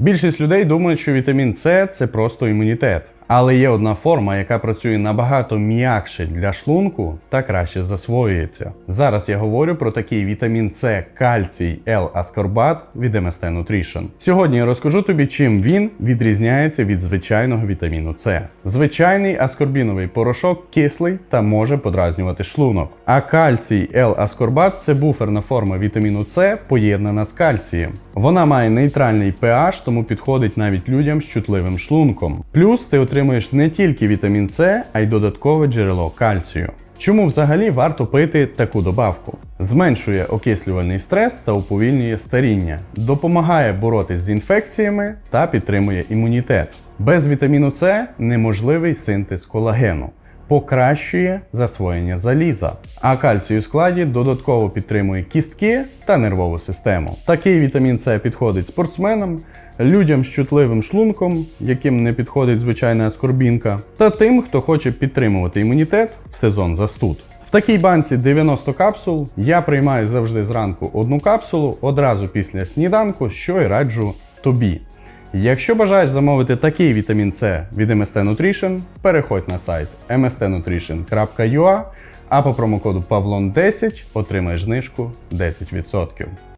Більшість людей думають, що вітамін С це просто імунітет. Але є одна форма, яка працює набагато м'якше для шлунку та краще засвоюється. Зараз я говорю про такий вітамін С, кальцій, L-аскорбат від MST Nutrition. Сьогодні я розкажу тобі, чим він відрізняється від звичайного вітаміну С. Звичайний аскорбіновий порошок кислий та може подразнювати шлунок. А кальцій L-аскорбат це буферна форма вітаміну С, поєднана з кальцієм. Вона має нейтральний pH, тому підходить навіть людям з чутливим шлунком. Плюс ти отримуєш не тільки вітамін С, а й додаткове джерело кальцію. Чому взагалі варто пити таку добавку? Зменшує окислювальний стрес та уповільнює старіння, допомагає боротись з інфекціями та підтримує імунітет. Без вітаміну С неможливий синтез колагену покращує засвоєння заліза, а кальцій у складі додатково підтримує кістки та нервову систему. Такий вітамін С підходить спортсменам, людям з чутливим шлунком, яким не підходить звичайна аскорбінка, та тим, хто хоче підтримувати імунітет в сезон застуд. В такій банці 90 капсул я приймаю завжди зранку одну капсулу одразу після сніданку, що й раджу тобі. Якщо бажаєш замовити такий вітамін С від MST Nutrition, переходь на сайт mstnutrition.ua, а по промокоду PAVLON10 отримаєш знижку 10%.